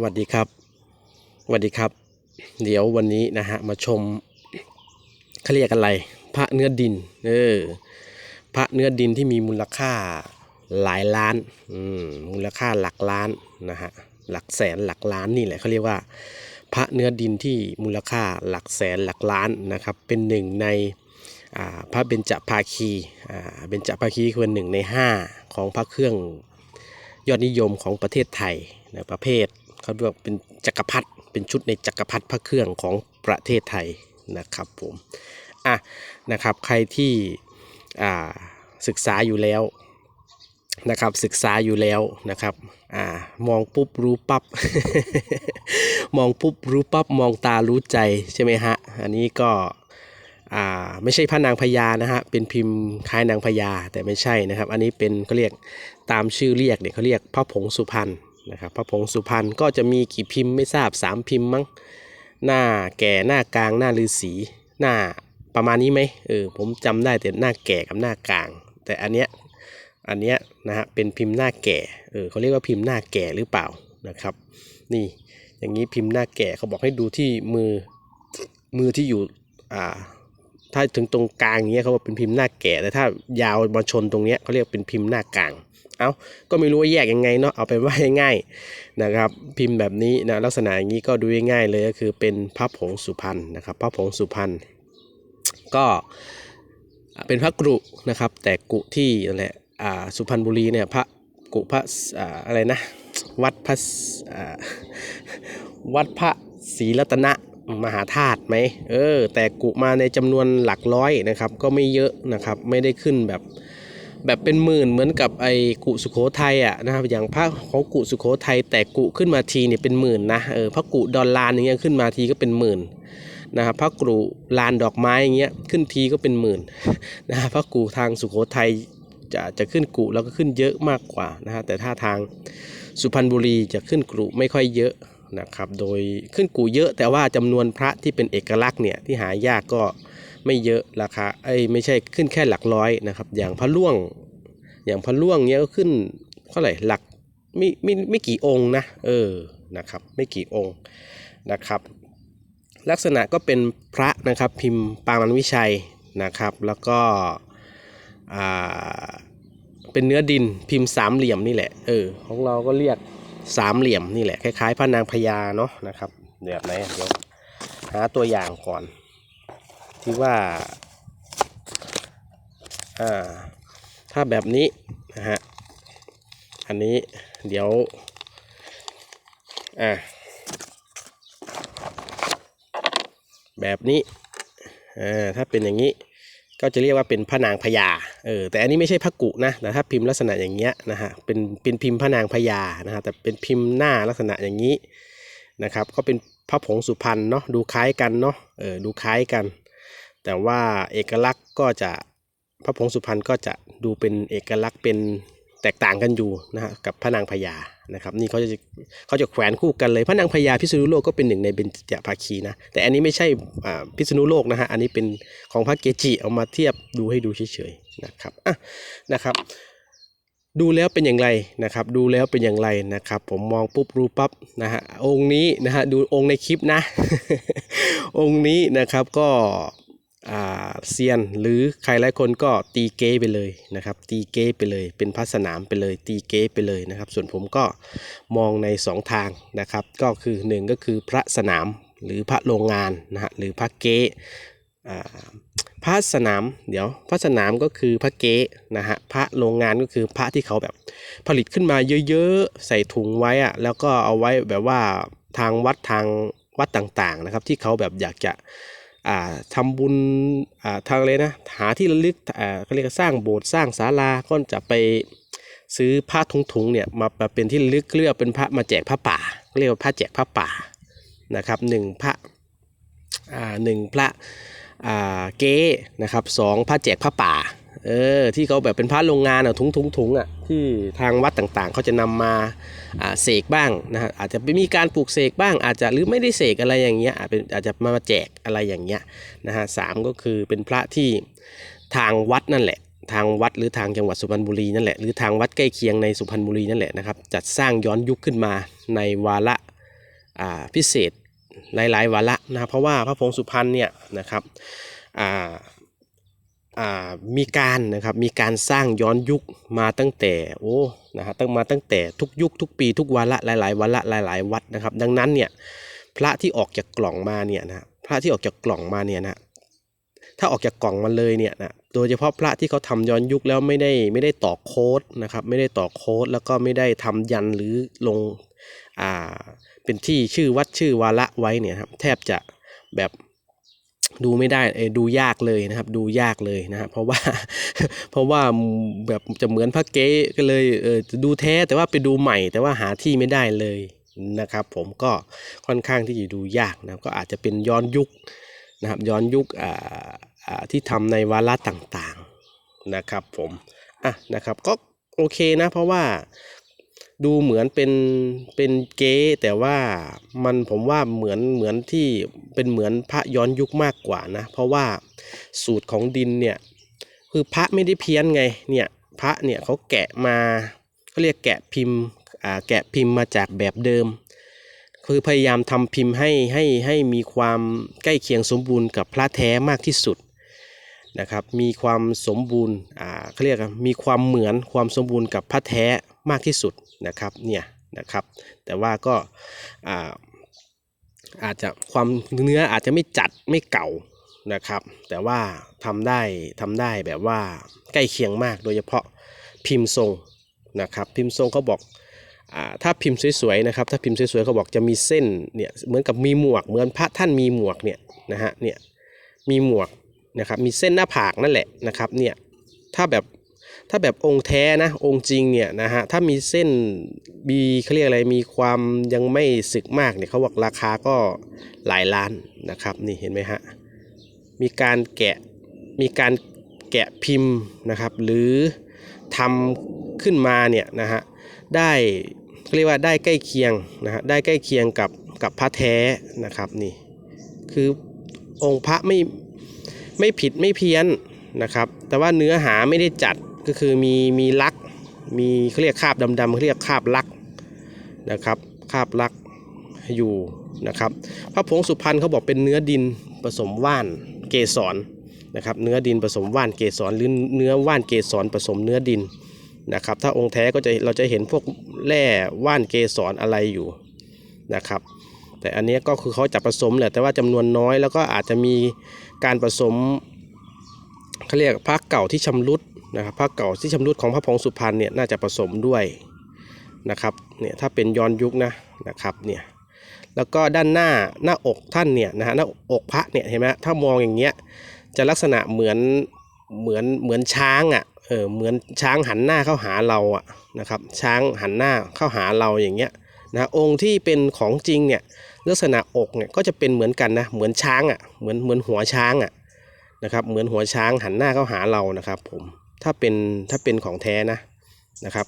สวัสดีครับสวัสดีครับ เดี๋ยววันนี้นะฮะมาชมเขาเรียกอะไร พระเนื้อดิน เออ พระเนื้อดินที่มีมูลค่าหลายล้าน อืม มูลค่าหลักล้านนะฮะ หลักแสนหลักล้านนี่แหละเขาเรียกว่า พระเนื้อดินที่มูลค่าหลักแสนหลักล้านนะครับ เป็นหนึ่งในพระเบญจภาคีอ่าเบญจภาคีคือหนึ่งในห้าของพระเครื่องยอดนิยมของประเทศไทยนะประเภท เขาเรียกว่าเป็นจักรพรรดิเป็นชุดในจักรพรรดิพระเครื่องของประเทศไทยนะครับผมอะนะครับใครที่อ่าศึกษาอยู่แล้วนะครับศึกษาอยู่แล้วนะครับอ่ามองปุ๊บรู้ปับ๊บมองปุ๊บรู้ปับ๊บมองตารู้ใจใช่ไหมฮะอันนี้ก็อ่าไม่ใช่พระนางพญานะฮะเป็นพิมพ์คล้ายนางพญาแต่ไม่ใช่นะครับ อันนี้เป็นเขาเรียกตามชื่อเรียกเนี่ยเขาเรียกพระผงสุพรรณ นะครับพระผงสุพรรณก็จะมีกี่พิมพ์ไม่ทราบสามพิมพ์มั้งหน้าแก่หน้ากลางหน้าฤาษีหน้าประมาณนี้ไหมเออผมจำได้แต่หน้าแก่กับหน้ากลาง แต่อันเนี้ยอันเนี้ยนะฮะเป็นพิมพ์หน้าแก่เออเขาเรียกว่าพิมพ์หน้าแก่หรือเปล่านะครับ นี่อย่างนี้พิมพ์หน้าแก่เขาบอกให้ดูที่มือมือที่อยู่อ่าถ้าถึงตรงกลางอย่างเงี้ยเขาบอกเป็นพิมพ์หน้าแก่แต่ถ้ายาวมาชนตรงเนี้ยเขาเรียกเป็นพิมพ์หน้ากลาง เอาก็ไม่รู้ว่าแยกยังไงเนาะเอาไปนว่าง่ายๆนะครับพิมพ์แบบนี้นะลักษณะอย่างนี้ก็ดูง่ายเลยก็คือเป็นพระผงสุพรรณนะครับพระผงสุพรรณก็เป็นพระกรุนะครับ แต่กุที่นั่นแหละอ่าสุพรรณบุรีเนี่ยพระกุพระอ่าอะไรนะวัดพระวัดพระศรีรัตนะมหาธาตุไหมเออแต่กุมาในจำนวนหลักร้อยนะครับ ก็ไม่เยอะนะครับ ไม่ได้ขึ้นแบบ แบบเป็นหมื่นเหมือนกับไอ้กุสุโขทัยอะนะครับอย่างพระของกุสุโขทัยแต่กุขึ้นมาทีเนี่ยเป็นหมื่นนะเออพระกุดอนลานอย่างเงี้ยขึ้นมาทีก็เป็นหมื่นนะครับพระกุลานดอกไม้อย่างเงี้ยขึ้นทีก็เป็นหมื่นนะครับพระกุทางสุโขทัยจะจะขึ้นกุแล้วก็ขึ้นเยอะมากกว่านะฮะแต่ถ้าทางสุพรรณบุรีจะขึ้นกุไม่ค่อยเยอะนะครับ โดยขึ้นกูเยอะแต่ว่าจำนวนพระที่เป็นเอกลักษณ์เนี่ยที่หายากก็ ไม่เยอะราคาเอ้ไม่ใช่ขึ้นแค่หลักร้อยนะครับ อย่างพระล่วง อย่างพระล่วงเนี้ยก็ขึ้นเท่าไหร่หลักไม่ไม่ไม่กี่องค์นะเออนะครับ ไม่กี่องค์นะครับ ลักษณะก็เป็นพระนะครับพิมพ์ปางมันวิชัยนะครับ แล้วก็อ่าเป็นเนื้อดินพิมพ์สามเหลี่ยมนี่แหละเออของเราก็เรียกสามเหลี่ยมนี่แหละคล้ายๆพระนางพญาเนาะนะครับแบบไหนเดี๋ยวหาตัวอย่างก่อน ที่ว่าอ่าถ้าแบบนี้นะฮะอันนี้เดี๋ยวอ่าแบบนี้อ่าถ้าเป็นอย่างนี้ก็จะเรียกว่าเป็นพระนางพญา เออ แต่อันนี้ไม่ใช่พระกุนะ แต่ถ้าพิมพ์ลักษณะอย่างเงี้ยนะฮะ เป็น เป็นพิมพ์พระนางพญา นะฮะ แต่เป็นพิมพ์หน้าลักษณะอย่างนี้นะครับ ก็เป็นพระผงสุพรรณเนาะ ดูคล้ายกันเนาะ เออ ดูคล้ายกัน แต่ว่าเอกลักษณ์ก็จะพระผงสุพรรณก็จะดูเป็นเอกลักษณ์เป็นแตกต่างกันอยู่นะฮะกับพระนางพญานะครับนี่เขาจะเขาจะแขวนคู่กันเลยพระนางพญาพิษณุโลกก็เป็นหนึ่งในเบญจภาคีนะแต่อันนี้ไม่ใช่พิษณุโลกนะฮะอันนี้เป็นของพระเกจิเอามาเทียบดูให้ดูเฉยๆนะครับอะนะครับ ดูแล้วเป็นอย่างไรนะครับ ดูแล้วเป็นอย่างไรนะครับ ผมมองปุ๊บรู้ปั๊บนะฮะองค์นี้นะฮะดูองค์ในคลิปนะ องค์นี้นะครับก็ เซียนหรือใครหลายคนก็ตีเก้ไปเลยนะครับ ตีเก้ไปเลย เป็นพระสนามไปเลย ตีเก้ไปเลยนะครับ ส่วนผมก็มองในสองทางนะครับ ก็คือหนึ่งก็คือพระสนามหรือพระโรงงานนะฮะหรือพระเก้อ่าพระสนามเดี๋ยวพระสนามก็คือพระเก้นะฮะพระโรงงานก็คือพระที่เขาแบบ ผลิตขึ้นมาเยอะๆ ใส่ถุงไว้อะแล้วก็เอาไว้แบบว่าทางวัดทางวัดต่างๆนะครับ ที่เขาแบบอยากจะ ทำทำบุญทางเลยนะหาที่ระลึกเขาเรียกสร้างโบสถ์สร้างศาลาก็จะไปซื้อผ้าถุงๆเนี่ยมาเป็นที่ระลึกเรียกว่าเป็นพระมาแจกพระป่า เรียกว่าพระแจกพระป่านะครับหนึ่งพระหนึ่งพระเก๊นะครับสองพระแจกพระป่า เออที่เขาแบบเป็นพระโรงงานอะถุงถุงถุงอะที่ทางวัดต่างๆ เขาจะนำมาอ่าเสกบ้างนะฮะอาจจะไม่มีการปลูกเสกบ้าง อาจจะหรือไม่ได้เสกอะไรอย่างเงี้ยอาจเป็นอาจจะมาแจกอะไรอย่างเงี้ยนะฮะสามก็คือเป็นพระที่ทางวัดนั่นแหละ ทางวัดหรือทางจังหวัดสุพรรณบุรีนั่นแหละหรือทางวัดใกล้เคียงในสุพรรณบุรีนั่นแหละนะครับจัดสร้างย้อนยุคขึ้นมาในวาระาพิเศษหลายๆวาระนะเพราะว่าพระพงศ์สุพรรณเนี่ยนะครับอ่า มีการนะครับมีการสร้างย้อนยุคมาตั้งแต่โอ้นะฮะตั้งมาตั้งแต่ทุกยุคทุกปีทุกวาระหลาย ๆวาระหลาย ๆ วัดนะครับ ดังนั้นเนี่ยพระที่ออกจากกล่องมาเนี่ยนะพระที่ออกจากกล่องมาเนี่ยนะถ้าออกจากกล่องมาเลยเนี่ยนะโดยเฉพาะพระที่เขาทำย้อนยุคแล้วไม่ได้ไม่ได้ต่อโค้ดนะครับไม่ได้ต่อโค้ดแล้วก็ไม่ได้ทำยันหรือลงอ่าเป็นที่ชื่อวัดชื่อวาระไว้เนี่ยครับแทบจะแบบ ดูไม่ได้เออดูยากเลยนะครับ ดูยากเลยนะครับเพราะว่าเพราะว่าแบบจะเหมือนพระเก๊ก็เลยเออดูแท้แต่ว่าไปดูใหม่แต่ว่าหาที่ไม่ได้เลยนะครับ ผมก็ค่อนข้างที่จะดูยากนะครับก็อาจจะเป็นย้อนยุคนะครับย้อนยุคอ่าอ่าที่ทำในวาระต่างๆนะครับผมอะนะครับก็โอเคนะเพราะว่า ดูเหมือนเป็นเป็นเก๊แต่ว่ามันผมว่าเหมือนเหมือนที่เป็นเหมือนพระย้อนยุคมากกว่านะ เพราะว่าสูตรของดินเนี่ยคือพระไม่ได้เพี้ยนไงเนี่ยพระเนี่ยเขาแกะมาเขาเรียกแกะพิมพ์อ่าแกะพิมพ์มาจากแบบเดิม คือพยายามทำพิมพ์ให้ให้ให้มีความใกล้เคียงสมบูรณ์กับพระแท้มากที่สุดนะครับมีความสมบูรณ์อ่าเขาเรียกมีความเหมือนความสมบูรณ์กับพระแท้มากที่สุด นะครับเนี่ยนะครับ แต่ว่าก็อาอาจจะความเนื้ออาจจะไม่จัดไม่เก่านะครับ แต่ว่าทำได้ทำได้แบบว่าใกล้เคียงมากโดยเฉพาะพิมพ์ทรงนะครับ พิมพ์ทรงเขาบอกอถ้าพิมพ์สวยๆนะครับ ถ้าพิมพ์สวยๆเขาบอกจะมีเส้นเนี่ยเหมือนกับมีหมวกเหมือนพระท่านมีหมวกเนี่ยนะฮะเนี่ยมีหมวกนะครับมีเส้นหน้าผากนั่นแหละนะครับเนี่ยถ้าแบบ ถ้าแบบองค์แท้นะองค์จริงเนี่ยนะฮะถ้ามีเส้นมีเขาเรียกอะไรมีความยังไม่สึกมากเนี่ยเขาบอกราคาก็หลายล้านนะครับนี่เห็นไหมฮะมีการแกะมีการแกะพิมพ์นะครับ หรือทำขึ้นมาเนี่ยนะฮะได้เขาเรียกว่าได้ใกล้เคียงนะฮะได้ใกล้เคียงกับกับพระแท้นะครับนี่คือองค์พระไม่ไม่ผิดไม่เพี้ยนนะครับ แต่ว่าเนื้อหาไม่ได้จัด ก็คือมีมีลัก มีเขาเรียกคราบดำๆเขาเรียกคราบลักนะครับคราบลักอยู่นะครับพระผงสุพรรณเขาบอกเป็นเนื้อดินผสมว่านเกสรนะครับเนื้อดินผสมว่านเกสรหรือเนื้อว่านเกสรผสมเนื้อดินนะครับถ้าองค์แท้ก็จะเราจะเห็นพวกแร่ว่านเกสรอะไรอยู่นะครับแต่อันนี้ก็คือเขาจะผสมแหละแต่ว่าจำนวนน้อยแล้วก็อาจจะมีการผสมเขาเรียกพระเก่าที่ชำรุด นะครับพระเก่าที่ชำรุดของพระพงศ์สุพรรณเนี่ยน่าจะผสมด้วยนะครับเนี่ยถ้าเป็นย้อนยุคนะนะครับเนี่ยแล้วก็ด้านหน้าหน้าอกท่านเนี่ยนะฮะหน้าอกพระเนี่ยเห็นไหมถ้ามองอย่างเงี้ยจะลักษณะเหมือนเหมือนเหมือนช้างอะเออเหมือนช้างหันหน้าเข้าหาเราอะนะครับช้างหันหน้าเข้าหาเราอย่างเงี้ยนะองค์ที่เป็นของจริงเนี่ยลักษณะอกเนี่ยก็จะเป็นเหมือนกันนะเหมือนช้างอะเหมือนเหมือนหัวช้างอะนะครับเหมือนหัวช้างหันหน้าเข้าหาเรานะครับผม ถ้าเป็นถ้าเป็นของแท้นะนะครับ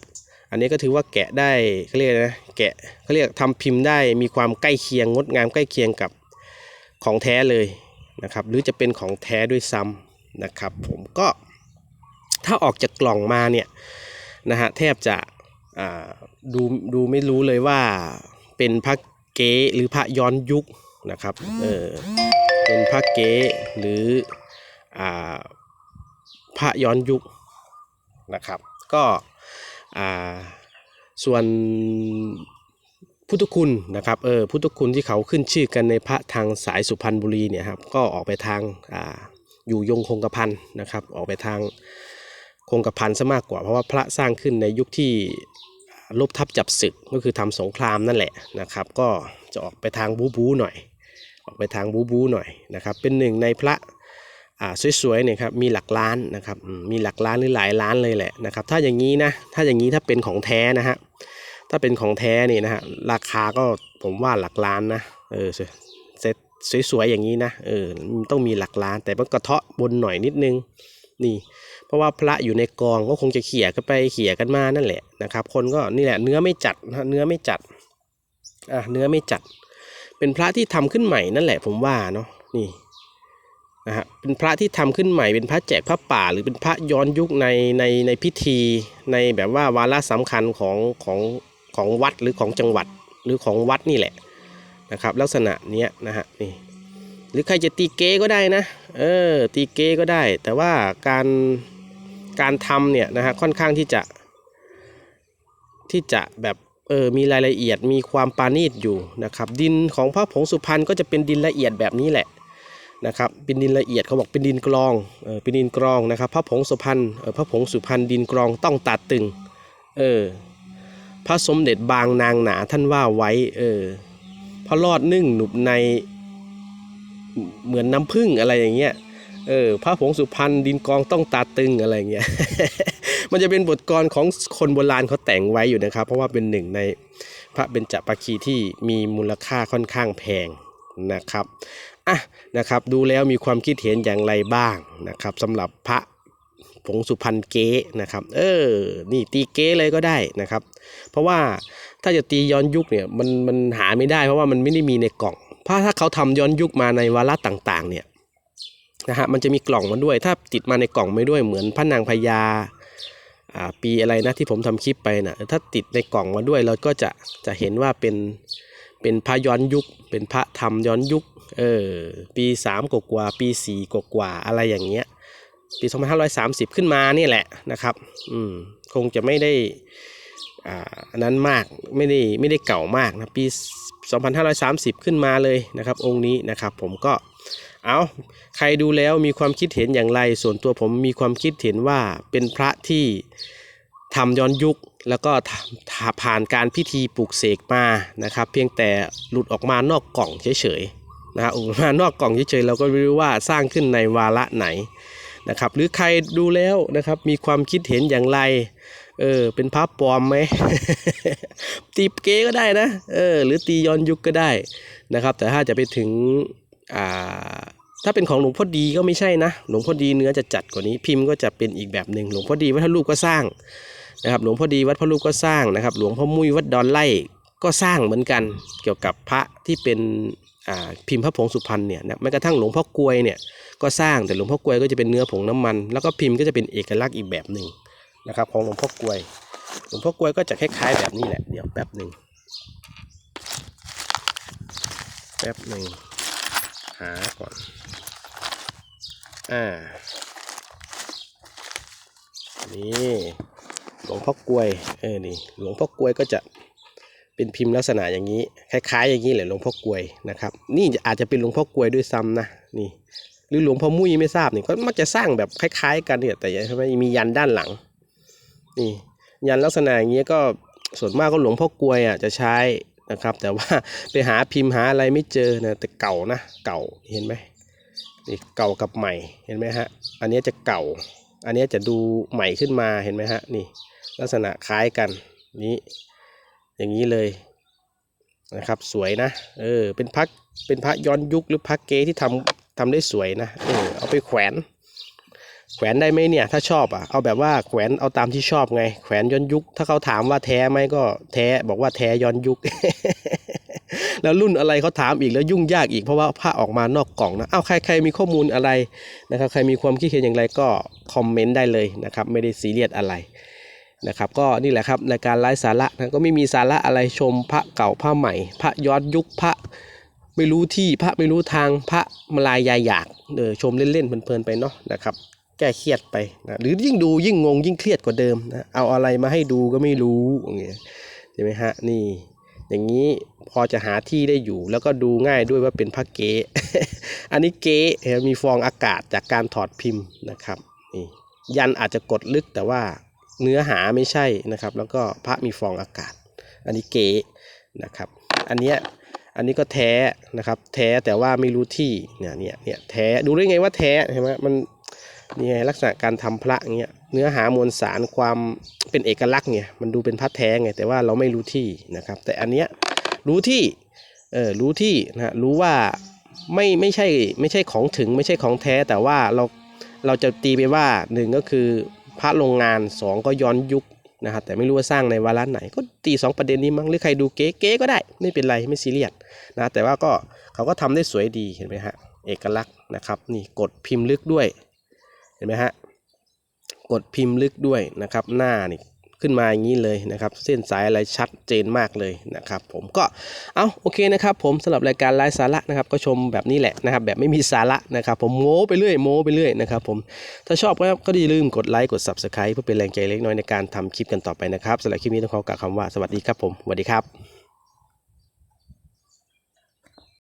อันนี้ก็ถือว่าแกะได้เขาเรียกนะแกะเขาเรียกทำพิมพ์ได้มีความใกล้เคียงงดงามใกล้เคียงกับของแท้เลยนะครับ หรือจะเป็นของแท้ด้วยซ้ำนะครับ ผมก็ถ้าออกจากกล่องมาเนี่ยนะฮะแทบจะดูดูไม่รู้เลยว่าเป็นพระเก๊หรือพระย้อนยุคนะครับเออเป็นพระเก๊หรืออพระย้อนยุค นะครับ ก็ส่วนพุทธคุณนะครับเออพุทธคุณที่เขาขึ้นชื่อกันในพระทางสายสุพรรณบุรีเนี่ยครับก็ออกไปทางอ่าอยู่ยงคงกระพันนะครับออกไปทางคงกระพันซะมากกว่า เพราะว่าพระสร้างขึ้นในยุคที่ลบทับจับศึกก็คือทำสงครามนั่นแหละนะครับ ก็จะออกไปทางบูบูหน่อย ออกไปทางบูบูหน่อยนะครับ เป็นหนึ่งในพระ สวยๆเนี่ยครับมีหลักล้านนะครับมีหลักล้านหรือหลายล้านเลยแหละนะครับถ้าอย่างนี้นะถ้าอย่างนี้ถ้าเป็นของแท้นะฮะถ้าเป็นของแท้นี่นะฮะราคาก็ผมว่าหลักล้านนะเออเซ็ตสวยๆอย่างนี้นะเออต้องมีหลักล้าน แต่มันกระเทาะบนหน่อยนิดนึงนี่ เพราะว่าพระอยู่ในกองก็คงจะเขี่ยกันไปเขี่ยกันมานั่นแหละนะครับ คนก็นี่แหละเนื้อไม่จัดนะเนื้อไม่จัดอะเนื้อไม่จัด เป็นพระที่ทำขึ้นใหม่นั่นแหละผมว่าเนาะนี่ นะฮะเป็นพระที่ทำขึ้นใหม่เป็นพระแจกพระป่า หรือเป็นพระย้อนยุคในในในพิธี ในแบบว่าวาระสำคัญของของของวัดหรือของจังหวัดหรือของวัดนี่แหละนะครับ ลักษณะเนี้ยนะฮะนี่หรือใครจะตีเก๊ก็ได้นะเออตีเก๊ก็ได้ แต่ว่าการการทำเนี่ยนะฮะค่อนข้างที่จะที่จะแบบเออมีรายละเอียดมีความปานีตอยู่นะครับ ดินของพระผงสุพรรณก็จะเป็นดินละเอียดแบบนี้แหละ นะครับเป็นดินละเอียดเขาบอกเป็นดินกรองเออเป็นดินกรองนะครับพระผงสุพรรณเออพระผงสุพรรณดินกรองต้องตัดตึงเออพระสมเด็จบางนางหนาท่านว่าไว้เออพระรอดนึ่งหนุบในเหมือนน้ำผึ้งอะไรอย่างเงี้ยเออพระผงสุพรรณดินกองต้องตาตึงอะไรเงี้ย มันจะเป็นบทกลของคนโบราณเขาแต่งไว้อยู่นะครับ เพราะว่าเป็นหนึ่งในพระเบญจปักคีที่มีมูลค่าค่อนข้างแพงนะครับ อะนะครับดูแล้วมีความคิดเห็นอย่างไรบ้างนะครับสำหรับพระผงสุพรรณเก๊นะครับ เออ นี่ตีเก๊เลยก็ได้นะครับ เพราะว่าถ้าจะตีย้อนยุคเนี่ยมันมันหาไม่ได้เพราะว่ามันไม่ได้มีในกล่องเพราะถ้าเขาทำย้อนยุคมาในวาระต่างๆ เนี่ยนะฮะมันจะมีกล่องมาด้วย ถ้าติดมาในกล่องไม่ด้วยเหมือนพระนางพญาอ่าปีอะไรนะที่ผมทำคลิปไปนะถ้าติดในกล่องมาด้วยเราก็จะจะเห็นว่าเป็นเป็นพระย้อนยุค เป็นพระธรรมย้อนยุค เออปี3กว่ากว่าปี4กว่กว่าอะไรอย่างเงี้ยปี 2530 ขึ้นมานี่แหละนะครับ อืม คงจะไม่ได้ อ่านั้นมาก ไม่ได้ ไม่ได้เก่ามากนะ ปี 2530 ขึ้นมาเลยนะครับ องค์นี้นะครับ ผมก็ เอาใครดูแล้วมีความคิดเห็นอย่างไร ส่วนตัวผมมีความคิดเห็นว่าเป็นพระที่ทำย้อนยุค แล้วก็ทำผ่านการพิธีปลูกเสกมา นะครับ เพียงแต่หลุดออกมานอกกล่องเฉยๆ นะฮะออกมานอกกล่องเฉยๆเราก็ไม่รู้ว่าสร้างขึ้นในวาระไหนนะครับหรือใครดูแล้วนะครับมีความคิดเห็นอย่างไรเออเป็นพระปลอมไหมตีเก๋ก็ได้นะเออหรือตีย้อนยุคก็ได้นะครับ แต่ถ้าจะไปถึงอ่าถ้าเป็นของหลวงพ่อดีก็ไม่ใช่นะหลวงพ่อดีเนื้อจะจัดกว่านี้พิมพ์ก็จะเป็นอีกแบบหนึ่งหลวงพ่อดีวัดพระรูปก็สร้างนะครับหลวงพ่อดีวัดพระรูปก็สร้างนะครับ หลวงพ่อมุ้ยวัดดอนไล่ก็สร้างเหมือนกันเกี่ยวกับพระที่เป็น พิมพ์พระผงสุพรรณเนี่ยนะแม้กระทั่งหลวงพ่อกลวยเนี่ยก็สร้างแต่หลวงพ่อกลวยก็จะเป็นเนื้อผงน้ำมัน แล้วก็พิมพ์ก็จะเป็นเอกลักษณ์อีกแบบหนึ่งนะครับของหลวงพ่อกลวย หลวงพ่อกลวยก็จะคล้าย ๆ แบบนี้แหละเดี๋ยวแป๊บหนึ่งแป๊บหนึ่งหาก่อนอ่านี่หลวงพ่อกลวยเออนี่หลวงพ่อกลวยก็จะ เป็นพิมพ์ลักษณะอย่างนี้ คล้าย ๆ อย่างนี้แหละหลวงพ่อกลวยนะครับ นี่อาจจะเป็นหลวงพ่อกลวยด้วยซ้ำนะนี่ หรือหลวงพ่อมุ้ยไม่ทราบนี่ก็มักจะสร้างแบบคล้าย ๆ กันเนี่ยแต่ยังไม่มียันด้านหลังนี่ยันลักษณะอย่างเงี้ก็ส่วนมากก็หลวงพ่อกลวยอะจะใช้นะครับ แต่ว่าไปหาพิมพ์หาอะไรไม่เจอนะแต่เก่านะเก่าเห็นไหมนี่เก่ากับใหม่เห็นไหมฮะอันนี้จะเก่า อันนี้จะดูใหม่ขึ้นมาเห็นไหมฮะนี่ลักษณะคล้ายกันนี้ อย่างนี้เลยนะครับ สวยนะ เออ เป็นพักเป็นพระย้อนยุคหรือพระเกที่ทำทำได้สวยนะ เออ เอาไปแขวน แขวนได้ไหมเนี่ย ถ้าชอบอะ เอาแบบว่าแขวนเอาตามที่ชอบไง แขวนย้อนยุค ถ้าเขาถามว่าแท้ไหมก็แท้ บอกว่าแท้ย้อนยุค แล้วรุ่นอะไรเขาถามอีกแล้วยุ่งยากอีกเพราะว่าผ้าออกมานอกกล่องนะเอาใครใครมีข้อมูลอะไรนะครับ ใครมีความคิดเห็นอย่างไรก็คอมเมนต์ได้เลยนะครับ ไม่ได้ซีเรียสอะไร นะครับก็นี่แหละครับรายการไร้สาระนะก็ไม่มีสาระอะไรชมพระเก่าพระใหม่ พระย้อนยุคพระไม่รู้ที่พระไม่รู้ทางพระมาลายยายอยากเออชมเล่นๆเพลินๆไปเนาะนะครับแก้เครียดไปนะหรือยิ่งดูยิ่งงงยิ่งเครียดกว่าเดิมนะเอาอะไรมาให้ดูก็ไม่รู้อย่างเงี้ยใช่ไหมฮะนี่อย่างนี้พอจะหาที่ได้อยู่แล้วก็ดูง่ายด้วยว่าเป็นพระเก๊อันนี้เก๊มีฟองอากาศจากการถอดพิมพ์นะครับนี่ยันอาจจะกดลึกแต่ว่า เนื้อหาไม่ใช่นะครับ แล้วก็พระมีฟองอากาศ อันนี้เก๊นะครับ อันเนี้ยอันนี้ก็แท้นะครับ แท้แต่ว่าไม่รู้ที่เนี่ยเนี่ยเนี่ยแท้ดูได้ไงว่าแท้ใช่ไหมมันนี่ไงลักษณะการทำพระเงี้ยเนื้อหามวลสารความเป็นเอกลักษณ์เนี่ยมันดูเป็นพระแท้ไงแต่ว่าเราไม่รู้ที่นะครับ แต่อันเนี้ยรู้ที่เออรู้ที่นะฮะรู้ว่าไม่ไม่ใช่ไม่ใช่ของถึงไม่ใช่ของแท้แต่ว่าเราเราจะตีไปว่าหนึ่งก็คือ พระโรงงานสองก็ย้อนยุคนะครับแต่ไม่รู้ว่าสร้างในวาระไหน ก็ตีสองประเด็นนี้มั้งหรือใครดูเก๋เก๋ก็ได้ ไม่เป็นไรไม่ซีเรียสนะแต่ว่าก็เขาก็ทำได้สวยดีเห็นไหมฮะเอกลักษณ์นะครับนี่กดพิมพ์ลึกด้วยเห็นไหมฮะกดพิมพ์ลึกด้วยนะครับหน้านี่ ขึ้นมาอย่างนี้เลยนะครับเส้นสายอะไรชัดเจนมากเลยนะครับผมก็เอาโอเคนะครับผมสำหรับรายการไร้สาระนะครับก็ชมแบบนี้แหละนะครับแบบไม่มีสาระนะครับผมโม้ไปเรื่อยโม้ไปเรื่อยนะครับผมถ้าชอบก็ก็อย่าลืมกดไลค์กด subscribe เพื่อเป็นแรงใจเล็กน้อยในการทำคลิปกันต่อไปนะครับสำหรับคลิปนี้ต้องขอกล่าวคำว่าสวัสดีครับผมสวัสดีครับ